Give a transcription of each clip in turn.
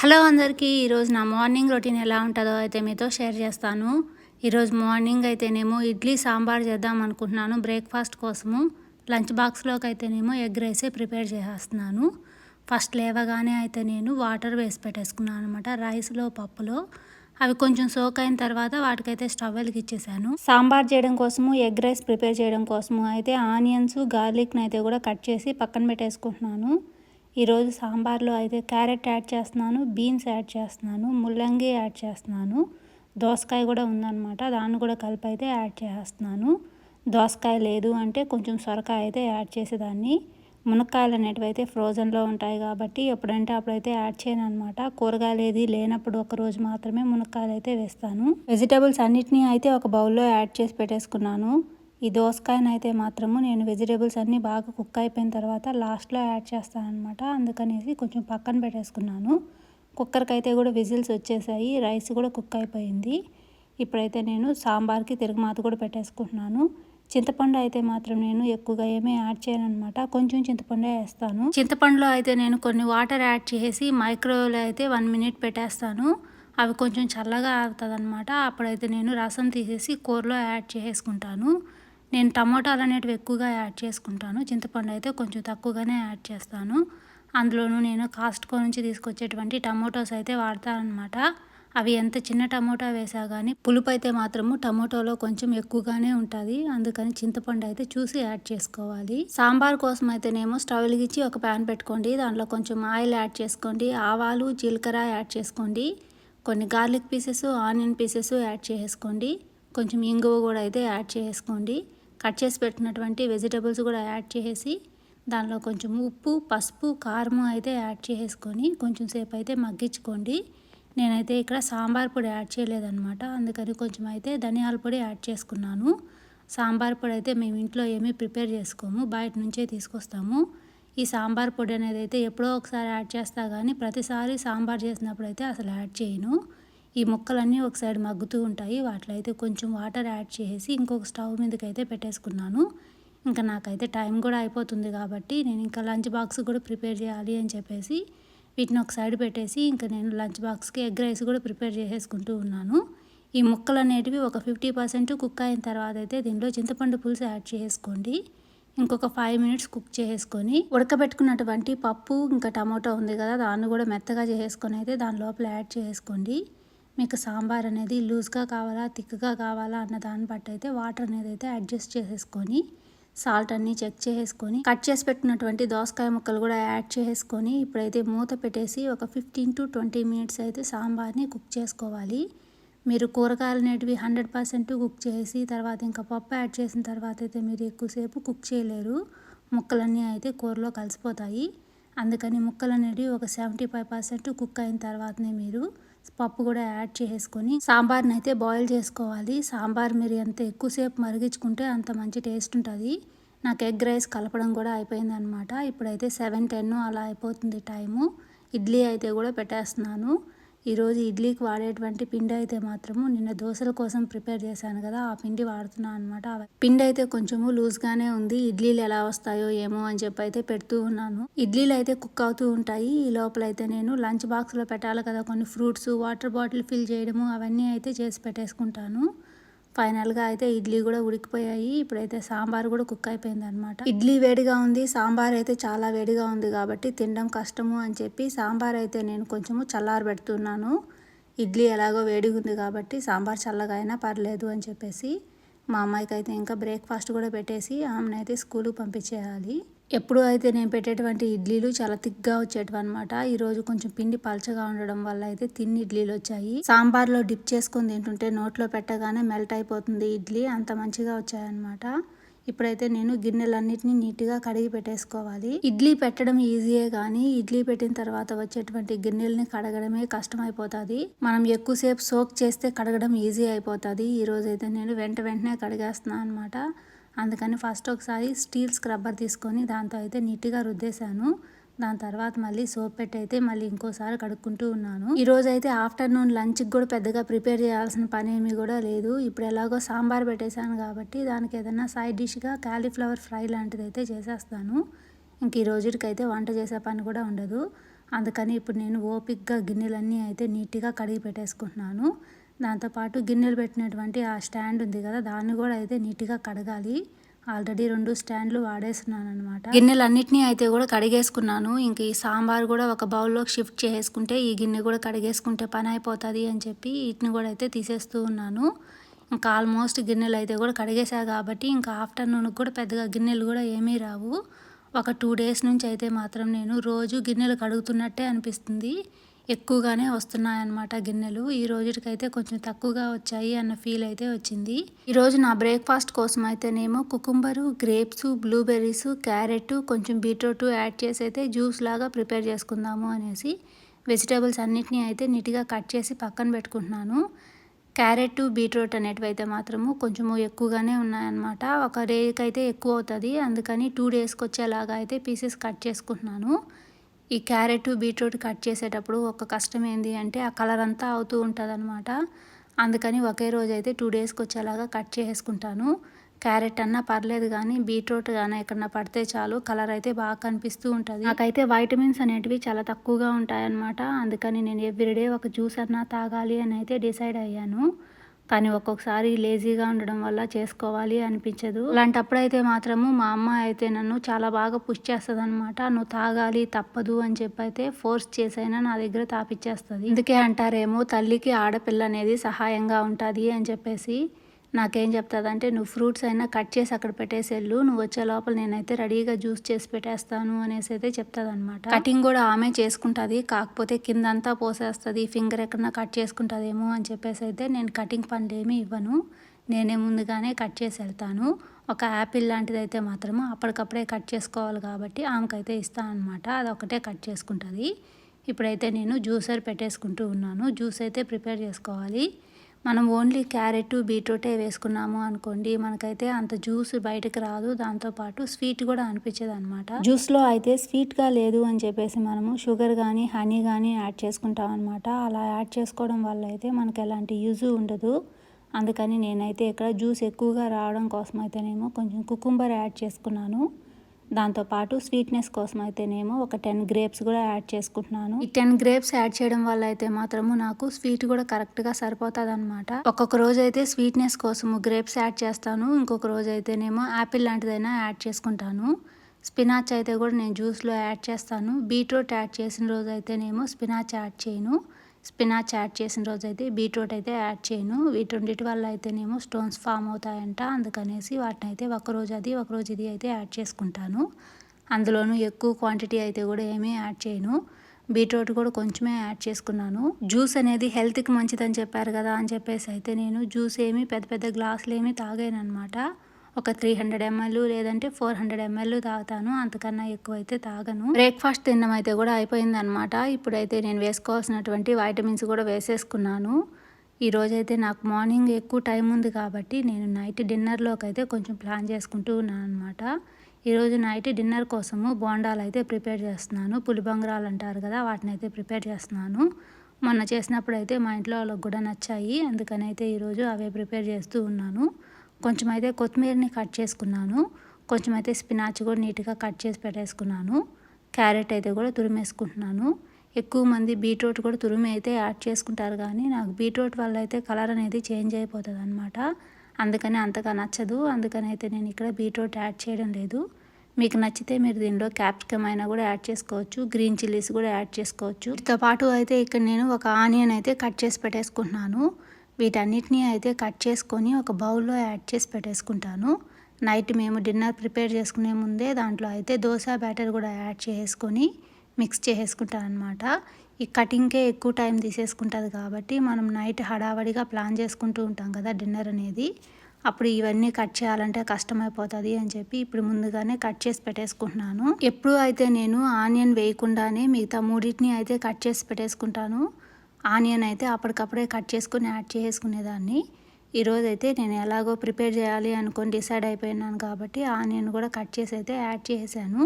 Hello అందరికీ ఈరోజు నా మార్నింగ్ రొటీన్ ఎలా ఉంటుందో అయితే మీతో షేర్ చేస్తాను. ఈరోజు మార్నింగ్ అయితేనేమో ఇడ్లీ సాంబార్ చేద్దాం అనుకుంటున్నాను. బ్రేక్ఫాస్ట్ కోసము లంచ్ బాక్స్లోకి అయితేనేమో ఎగ్ రైసే ప్రిపేర్ చేసేస్తున్నాను. ఫస్ట్ లేవగానే అయితే నేను వాటర్ వేసి పెట్టేసుకున్నాను అనమాట రైస్లో పప్పులో. అవి కొంచెం సోక్ అయిన తర్వాత వాటికైతే స్టవ్ వెలిగిచ్చేసాను సాంబార్ చేయడం కోసము ఎగ్ రైస్ ప్రిపేర్ చేయడం కోసము అయితే ఆనియన్స్ గార్లిక్ని అయితే కూడా కట్ చేసి పక్కన పెట్టేసుకుంటున్నాను. ఈరోజు సాంబార్లో అయితే క్యారెట్ యాడ్ చేస్తున్నాను బీన్స్ యాడ్ చేస్తున్నాను ముల్లంగి యాడ్ చేస్తున్నాను. దోసకాయ కూడా ఉందన్నమాట దాన్ని కూడా కలిపి అయితే యాడ్ చేస్తున్నాను. దోసకాయ లేదు అంటే కొంచెం సొరకాయ అయితే యాడ్ చేసేదాన్ని. మునక్కాయలు అనేటివి అయితే ఫ్రోజన్లో ఉంటాయి కాబట్టి ఎప్పుడంటే అప్పుడైతే యాడ్ చేయను అనమాట కూరగాయలు ఏది లేనప్పుడు ఒక రోజు మాత్రమే మునక్కాయలు అయితే వేస్తాను. వెజిటేబుల్స్ అన్నిటినీ అయితే ఒక బౌల్లో యాడ్ చేసి పెట్టేసుకున్నాను. ఈ దోసకాయనైతే మాత్రము నేను వెజిటేబుల్స్ అన్నీ బాగా కుక్ అయిపోయిన తర్వాత లాస్ట్లో యాడ్ చేస్తాను అనమాట అందుకనేసి కొంచెం పక్కన పెట్టేసుకున్నాను. కుక్కర్కి అయితే కూడా విజిల్స్ వచ్చేసాయి. రైస్ కూడా కుక్ అయిపోయింది. ఇప్పుడైతే నేను సాంబార్కి తిరుగుమాత కూడా పెట్టేసుకుంటున్నాను. చింతపండు అయితే మాత్రం నేను ఎక్కువగా ఏమీ యాడ్ చేయను అనమాట కొంచెం చింతపండే వేస్తాను. చింతపండులో అయితే నేను కొన్ని వాటర్ యాడ్ చేసి మైక్రోవేవ్లో అయితే వన్ మినిట్ పెట్టేస్తాను. అవి కొంచెం చల్లగా ఆగుతుంది అనమాట అప్పుడైతే నేను రసం తీసేసి కూరలో యాడ్ చేసుకుంటాను నేను టమోటాలు అనేటివి ఎక్కువగా యాడ్ చేసుకుంటాను. చింతపండు అయితే కొంచెం తక్కువగానే యాడ్ చేస్తాను. అందులోనూ నేను కాస్ట్కో నుంచి తీసుకొచ్చేటువంటి టమోటోస్ అయితే వాడతానమాట అవి ఎంత చిన్న టమోటా వేసా కానీ పులుపు అయితే మాత్రము టమోటోలో కొంచెం ఎక్కువగానే ఉంటుంది. అందుకని చింతపండు అయితే చూసి యాడ్ చేసుకోవాలి. సాంబార్ కోసం అయితేనేమో స్టవ్ వెలిగించి ఒక ప్యాన్ పెట్టుకోండి. దాంట్లో కొంచెం ఆయిల్ యాడ్ చేసుకోండి. ఆవాలు జీలకర్ర యాడ్ చేసుకోండి. కొన్ని garlic pieces onion pieces add చేసుకోండి కొంచెం ఇంగువ కూడా అయితే యాడ్ చేసుకోండి కట్ చేసి పెట్టినటువంటి వెజిటబుల్స్ కూడా యాడ్ చేసి దానిలో కొంచెం ఉప్పు పసుపు కారము అయితే యాడ్ చేసుకొని కొంచెం సేపు అయితే మగ్గించుకోండి. నేనైతే ఇక్కడ సాంబార్ పొడి యాడ్ చేయలేదన్నమాట. అందుకని కొంచెం అయితే ధనియాల పొడి యాడ్ చేసుకున్నాను. సాంబార్ పొడి అయితే మేము ఇంట్లో ఏమీ ప్రిపేర్ చేసుకోము బయట నుంచే తీసుకొస్తాము. ఈ సాంబార్ పొడి అనేది అయితే ఎప్పుడో ఒకసారి యాడ్ చేస్తా కానీ ప్రతిసారి సాంబార్ చేసినప్పుడు అయితే అసలు యాడ్ చేయను. ఈ ముక్కలన్నీ ఒక సైడ్ మగ్గుతూ ఉంటాయి. వాటిలో అయితే కొంచెం వాటర్ యాడ్ చేసి ఇంకొక స్టవ్ మీదకి అయితే పెట్టేసుకున్నాను. ఇంకా నాకైతే టైం కూడా అయిపోతుంది కాబట్టి నేను ఇంకా లంచ్ బాక్స్ కూడా ప్రిపేర్ చేయాలి అని చెప్పేసి వీటిని ఒక సైడ్ పెట్టేసి ఇంకా నేను లంచ్ బాక్స్కి ఎగ్ రైస్ కూడా ప్రిపేర్ చేసేసుకుంటూ ఉన్నాను. ఈ ముక్కలు అనేటివి ఒక ఫిఫ్టీ పర్సెంట్ కుక్ అయిన తర్వాత అయితే దీనిలో చింతపండు పులుసు యాడ్ చేసుకోండి ఇంకొక ఫైవ్ మినిట్స్ కుక్ చేసుకొని ఉడకబెట్టుకున్నటువంటి పప్పు ఇంకా టమాటో ఉంది కదా దాన్ని కూడా మెత్తగా చేసుకొని అయితే దాని లోపల యాడ్ చేసుకోండి మీకు సాంబార్ అనేది లూజ్గా కావాలా థిక్గా కావాలా అన్న దాన్ని బట్టి అయితే వాటర్ అనేది అయితే అడ్జస్ట్ చేసేసుకొని సాల్ట్ అన్నీ చెక్ చేసుకొని కట్ చేసి పెట్టినటువంటి దోసకాయ ముక్కలు కూడా యాడ్ చేసుకొని ఇప్పుడైతే మూత పెట్టేసి ఒక ఫిఫ్టీన్ టు ట్వంటీ మినిట్స్ అయితే సాంబార్ని కుక్ చేసుకోవాలి. మీరు కూరగాయలు అనేటివి హండ్రెడ్ పర్సెంట్ కుక్ చేసి తర్వాత ఇంకా పప్పు యాడ్ చేసిన తర్వాత అయితే మీరు ఎక్కువసేపు కుక్ చేయలేరు. ముక్కలన్నీ అయితే కూరలో కలిసిపోతాయి. అందుకని ముక్కలు అనేటివి ఒక సెవెంటీ ఫైవ్ పర్సెంట్ కుక్ అయిన తర్వాతనే మీరు పప్పు కూడా యాడ్ చేసుకొని సాంబార్ని అయితే బాయిల్ చేసుకోవాలి. సాంబార్ మీరు ఎంత ఎక్కువసేపు మరిగించుకుంటే అంత మంచి టేస్ట్ ఉంటుంది. నాకు ఎగ్ రైస్ కలపడం కూడా అయిపోయింది అనమాట ఇప్పుడైతే సెవెన్ టెన్ అలా అయిపోతుంది టైము. ఇడ్లీ అయితే కూడా పెట్టేస్తున్నాను. ఈరోజు ఇడ్లీకి వాడేటువంటి పిండి అయితే మాత్రము నిన్న దోశల కోసం ప్రిపేర్ చేశాను కదా ఆ పిండి వాడుతున్నాను అనమాట పిండి అయితే కొంచెము లూజ్గానే ఉంది. ఇడ్లీలు ఎలా వస్తాయో ఏమో అని చెప్పి అయితే పెడుతూ ఉన్నాను. ఇడ్లీలు అయితే కుక్ అవుతూ ఉంటాయి. ఈ లోపల అయితే నేను లంచ్ బాక్స్లో పెట్టాలి కదా కొన్ని ఫ్రూట్స్ వాటర్ బాటిల్ ఫిల్ చేయడము అవన్నీ అయితే చేసి పెట్టేసుకుంటాను. ఫైనల్గా అయితే ఇడ్లీ కూడా ఉడికిపోయాయి. ఇప్పుడైతే సాంబార్ కూడా కుక్ అయిపోయింది అనమాట ఇడ్లీ వేడిగా ఉంది. సాంబార్ అయితే చాలా వేడిగా ఉంది కాబట్టి తినడం కష్టము అని చెప్పి సాంబార్ అయితే నేను కొంచెము చల్లారి పెడుతున్నాను. ఇడ్లీ ఎలాగో వేడిగా ఉంది కాబట్టి సాంబార్ చల్లగా అయినా పర్లేదు అని చెప్పేసి మా అమ్మాయికి అయితే ఇంకా బ్రేక్ఫాస్ట్ కూడా పెట్టేసి ఆమెనైతే స్కూల్కి పంపించేయాలి. ఎప్పుడు అయితే నేను పెట్టేటువంటి ఇడ్లీలు చాలా థిక్గా వచ్చేటివి అనమాట ఈరోజు కొంచెం పిండి పలచగా ఉండడం వల్ల అయితే తిన్ని ఇడ్లీలు వచ్చాయి. సాంబార్లో డిప్ చేసుకుని తింటుంటే నోట్లో పెట్టగానే మెల్ట్ అయిపోతుంది ఇడ్లీ. అంత మంచిగా వచ్చాయన్నమాట. ఇప్పుడైతే నేను గిన్నెలన్నిటిని నీట్గా కడిగి పెట్టేసుకోవాలి. ఇడ్లీ పెట్టడం ఈజీయే కానీ ఇడ్లీ పెట్టిన తర్వాత వచ్చేటువంటి గిన్నెల్ని కడగడమే కష్టం అయిపోతుంది మనం ఎక్కువసేపు సోక్ చేస్తే కడగడం ఈజీ అయిపోతుంది. ఈరోజైతే నేను వెంట వెంటనే కడిగేస్తున్నాను అనమాట అందుకని ఫస్ట్ ఒకసారి స్టీల్ స్క్రబ్బర్ తీసుకొని దాంతో అయితే నీట్గా రుద్దేశాను. దాని తర్వాత మళ్ళీ సోప్ పెట్టి అయితే మళ్ళీ ఇంకోసారి కడుక్కుంటూ ఉన్నాను. ఈరోజు అయితే ఆఫ్టర్నూన్ లంచ్కి కూడా పెద్దగా ప్రిపేర్ చేయాల్సిన పని ఏమీ కూడా లేదు. ఇప్పుడు ఎలాగో సాంబార్ పెట్టేశాను కాబట్టి దానికి ఏదైనా సైడ్ డిష్గా కాలీఫ్లవర్ ఫ్రై లాంటిది అయితే చేసేస్తాను. ఇంక ఈ రోజుకైతే వంట చేసే పని కూడా ఉండదు. అందుకని ఇప్పుడు నేను ఓపిక్గా గిన్నెలన్నీ అయితే నీట్గా కడిగి పెట్టేసుకుంటున్నాను. దాంతోపాటు గిన్నెలు పెట్టినటువంటి ఆ స్టాండ్ ఉంది కదా దాన్ని కూడా అయితే నీట్గా కడగాలి. ఆల్రెడీ రెండు స్టాండ్లు వాడేస్తున్నాను అనమాట గిన్నెలన్నింటినీ అయితే కూడా కడిగేసుకున్నాను. ఇంక ఈ సాంబార్ కూడా ఒక బౌల్లోకి షిఫ్ట్ చేసుకుంటే ఈ గిన్నె కూడా కడిగేసుకుంటే పని అయిపోతుంది అని చెప్పి వీటిని కూడా అయితే తీసేస్తూ ఉన్నాను. ఇంకా ఆల్మోస్ట్ గిన్నెలు అయితే కూడా కడిగేసా కాబట్టి ఇంకా ఆఫ్టర్నూన్కి కూడా పెద్దగా గిన్నెలు కూడా ఏమీ రావు. ఒక టూ డేస్ నుంచి అయితే మాత్రం నేను రోజు గిన్నెలు కడుగుతున్నట్టే అనిపిస్తుంది. ఎక్కువగానే వస్తున్నాయన్నమాట గిన్నెలు. ఈ రోజుకైతే కొంచెం తక్కువగా వచ్చాయి అన్న ఫీల్ అయితే వచ్చింది. ఈరోజు నా బ్రేక్ఫాస్ట్ కోసం అయితేనేమో కుకుంబరు గ్రేప్స్ బ్లూబెర్రీస్ క్యారెట్ కొంచెం బీట్రూట్ యాడ్ చేసి అయితే జ్యూస్ లాగా ప్రిపేర్ చేసుకుందాము అనేసి వెజిటేబుల్స్ అన్నిటినీ అయితే నీట్గా కట్ చేసి పక్కన పెట్టుకుంటున్నాను. క్యారెట్ బీట్రూట్ అనేటివి అయితే మాత్రము కొంచెము ఎక్కువగానే ఉన్నాయన్నమాట. ఒక డేకి అయితే ఎక్కువ అవుతుంది. అందుకని టూ డేస్కి వచ్చేలాగా అయితే పీసెస్ కట్ చేసుకుంటున్నాను. ఈ క్యారెట్ బీట్రూట్ కట్ చేసేటప్పుడు ఒక కష్టం ఏంది అంటే ఆ కలర్ అంతా అవుతూ ఉంటుంది అనమాట అందుకని ఒకే రోజు అయితే టూ డేస్కి వచ్చేలాగా కట్ చేసుకుంటాను క్యారెట్ అన్నా పర్లేదు కానీ బీట్రూట్ కానీ ఎక్కడన్నా పడితే చాలు కలర్ అయితే బాగా కనిపిస్తూ ఉంటుంది. నాకైతే వైటమిన్స్ అనేటివి చాలా తక్కువగా ఉంటాయన్నమాట. అందుకని నేను ఎవ్రీడే ఒక జ్యూస్ అన్నా తాగాలి అని అయితే డిసైడ్ అయ్యాను. కానీ ఒక్కొక్కసారి లేజీగా ఉండడం వల్ల చేసుకోవాలి అనిపించదు. అలాంటప్పుడైతే అయితే మాత్రము మా అమ్మ అయితే నన్ను చాలా బాగా పుష్ చేస్తుంది అనమాట నువ్వు తాగాలి తప్పదు అని చెప్పి అయితే ఫోర్స్ చేసైనా నా దగ్గర తాపిచ్చేస్తుంది. అందుకే అంటారేమో తల్లికి ఆడపిల్ల అనేది సహాయంగా ఉంటుంది అని చెప్పేసి నాకేం చెప్తుందంటే నువ్వు ఫ్రూట్స్ అయినా కట్ చేసి అక్కడ పెట్టేసేళ్ళు నువ్వు వచ్చే లోపల నేనైతే రెడీగా జ్యూస్ చేసి పెట్టేస్తాను అనేసి అయితే చెప్తుంది అనమాట కటింగ్ కూడా ఆమె చేసుకుంటుంది. కాకపోతే కిందంతా పోసేస్తుంది. ఫింగర్ ఎక్కడన్నా కట్ చేసుకుంటుందేమో అని చెప్పేసి అయితే నేను కటింగ్ పనులు ఏమీ ఇవ్వను. నేనే ముందుగానే కట్ చేసి వెళ్తాను. ఒక యాపిల్ లాంటిది అయితే మాత్రము అప్పటికప్పుడే కట్ చేసుకోవాలి కాబట్టి ఆమెకైతే ఇస్తాను అనమాట అది ఒకటే కట్ చేసుకుంటుంది. ఇప్పుడైతే నేను జ్యూసర్ పెట్టేసుకుంటూ ఉన్నాను. జ్యూస్ అయితే ప్రిపేర్ చేసుకోవాలి. మనం ఓన్లీ క్యారెట్ బీట్రూటే వేసుకున్నాము అనుకోండి మనకైతే అంత జ్యూస్ బయటకు రాదు. దాంతోపాటు స్వీట్ కూడా అనిపించేది అనమాట జ్యూస్లో అయితే స్వీట్గా లేదు అని చెప్పేసి మనము షుగర్ కానీ హనీ కానీ యాడ్ చేసుకుంటాం అనమాట అలా యాడ్ చేసుకోవడం వల్ల అయితే మనకు ఎలాంటి యూజ్ ఉండదు. అందుకని నేనైతే ఇక్కడ జ్యూస్ ఎక్కువగా రావడం కోసం అయితేనేమో కొంచెం కుకుంబర్ యాడ్ చేసుకున్నాను. దాంతోపాటు స్వీట్నెస్ కోసం అయితేనేమో ఒక టెన్ గ్రేప్స్ కూడా యాడ్ చేసుకుంటున్నాను. ఈ టెన్ గ్రేప్స్ యాడ్ చేయడం వల్ల అయితే మాత్రము నాకు స్వీట్ కూడా కరెక్ట్గా సరిపోతుంది అనమాట ఒక్కొక్క రోజు అయితే స్వీట్నెస్ కోసము గ్రేప్స్ యాడ్ చేస్తాను. ఇంకొక రోజు అయితేనేమో యాపిల్ లాంటిదైనా యాడ్ చేసుకుంటాను. స్పినాచ్ అయితే కూడా నేను జ్యూస్లో యాడ్ చేస్తాను. బీట్రూట్ యాడ్ చేసిన రోజు అయితేనేమో స్పినాచ్ యాడ్ చేయను. స్పినాచ్ యాడ్ చేసిన రోజు అయితే బీట్రూట్ అయితే యాడ్ చేయను. వీటి వల్ల అయితేనేమో స్టోన్స్ ఫామ్ అవుతాయంట. అందుకనేసి వాటిని అయితే ఒకరోజు అది ఒకరోజు ఇది అయితే యాడ్ చేసుకుంటాను. అందులోనూ ఎక్కువ క్వాంటిటీ అయితే కూడా ఏమీ యాడ్ చేయను. బీట్రూట్ కూడా కొంచెమే యాడ్ చేసుకున్నాను. జ్యూస్ అనేది హెల్త్కి మంచిదని చెప్పారు కదా అని చెప్పేసి అయితే నేను జ్యూస్ ఏమి పెద్ద పెద్ద గ్లాసులు ఏమి తాగాను అనమాట ఒక త్రీ హండ్రెడ్ ఎంఎల్ లేదంటే ఫోర్ హండ్రెడ్ ఎంఎల్ తాగుతాను. అంతకన్నా ఎక్కువ అయితే తాగను. బ్రేక్ఫాస్ట్ తినడం అయితే కూడా అయిపోయింది అనమాట ఇప్పుడైతే నేను వేసుకోవాల్సినటువంటి వైటమిన్స్ కూడా వేసేసుకున్నాను. ఈరోజైతే నాకు మార్నింగ్ ఎక్కువ టైం ఉంది కాబట్టి నేను నైట్ డిన్నర్లోకి అయితే కొంచెం ప్లాన్ చేసుకుంటూ ఉన్నాను అనమాట ఈరోజు నైట్ డిన్నర్ కోసము బోండాలు అయితే ప్రిపేర్ చేస్తున్నాను. పులిబంగరాలు అంటారు కదా వాటిని అయితే ప్రిపేర్ చేస్తున్నాను. మొన్న చేసినప్పుడు అయితే మా ఇంట్లో వాళ్ళకి కూడా నచ్చాయి. అందుకని అయితే ఈరోజు అవే ప్రిపేర్ చేస్తూ ఉన్నాను. కొంచెం అయితే కొత్తిమీరని కట్ చేసుకున్నాను. కొంచెం అయితే స్పినాచ్ కూడా నీట్గా కట్ చేసి పెట్టేసుకున్నాను. క్యారెట్ అయితే కూడా తురిమేసుకుంటున్నాను. ఎక్కువ మంది బీట్రూట్ కూడా తురిమి అయితే యాడ్ చేసుకుంటారు కానీ నాకు బీట్రూట్ వల్ల అయితే కలర్ అనేది చేంజ్ అయిపోతుంది అనమాట అందుకని అంతగా నచ్చదు. అందుకని అయితే నేను ఇక్కడ బీట్రూట్ యాడ్ చేయడం లేదు. మీకు నచ్చితే మీరు దీనిలో క్యాప్సికమ్ అయినా కూడా యాడ్ చేసుకోవచ్చు. గ్రీన్ చిల్లీస్ కూడా యాడ్ చేసుకోవచ్చు. వీటితో పాటు అయితే ఇక్కడ నేను ఒక ఆనియన్ అయితే కట్ చేసి పెట్టేసుకుంటున్నాను. వీటన్నిటినీ అయితే కట్ చేసుకొని ఒక బౌల్లో యాడ్ చేసి పెట్టేసుకుంటాను. నైట్ మేము డిన్నర్ ప్రిపేర్ చేసుకునే ముందే దాంట్లో అయితే దోశ బ్యాటర్ కూడా యాడ్ చేసుకొని మిక్స్ చేసేసుకుంటాను అనమాట ఈ కటింగ్కే ఎక్కువ టైం తీసేసుకుంటుంది కాబట్టి మనం నైట్ హడావడిగా ప్లాన్ చేసుకుంటూ ఉంటాం కదా డిన్నర్ అనేది. అప్పుడు ఇవన్నీ కట్ చేయాలంటే కష్టమైపోతుంది అని చెప్పి ఇప్పుడు ముందుగానే కట్ చేసి పెట్టేసుకుంటున్నాను. ఎప్పుడు అయితే నేను ఆనియన్ వేయకుండానే మిగతా మూడింటిని అయితే కట్ చేసి పెట్టేసుకుంటాను. ఆనియన్ అయితే అప్పటికప్పుడే కట్ చేసుకుని యాడ్ చేసుకునేదాన్ని. ఈరోజైతే నేను ఎలాగో ప్రిపేర్ చేయాలి అనుకొని డిసైడ్ అయిపోయినాను కాబట్టి ఆనియన్ కూడా కట్ చేసి అయితే యాడ్ చేసాను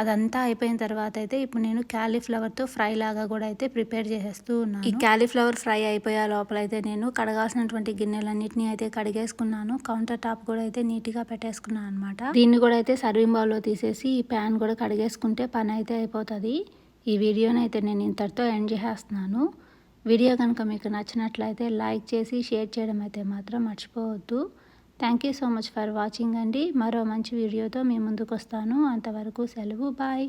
అదంతా అయిపోయిన తర్వాత అయితే ఇప్పుడు నేను క్యాలీఫ్లవర్తో ఫ్రై లాగా కూడా అయితే ప్రిపేర్ చేసేస్తూ ఉన్నాను. ఈ క్యాలీఫ్లవర్ ఫ్రై అయిపోయే లోపల అయితే నేను కడగాల్సినటువంటి గిన్నెలన్నింటినీ అయితే కడిగేసుకున్నాను. కౌంటర్ టాప్ కూడా అయితే నీట్గా పెట్టేసుకున్నాను అనమాట దీన్ని కూడా అయితే సర్వింగ్ బౌల్లో తీసేసి ఈ ప్యాన్ కూడా కడిగేసుకుంటే పని అయితే అయిపోతుంది. ఈ వీడియోని అయితే నేను ఇంతటితో ఎండ్ చేసేస్తున్నాను వీడియో కనుక మీకు నచ్చినట్లయితే లైక్ చేసి షేర్ చేయడం అయితే మాత్రం మర్చిపోవద్దు. Thank you so much for watching అండి. మరో మంచి వీడియోతో మీ ముందుకు వస్తాను అంతవరకు సెలవు. బాయ్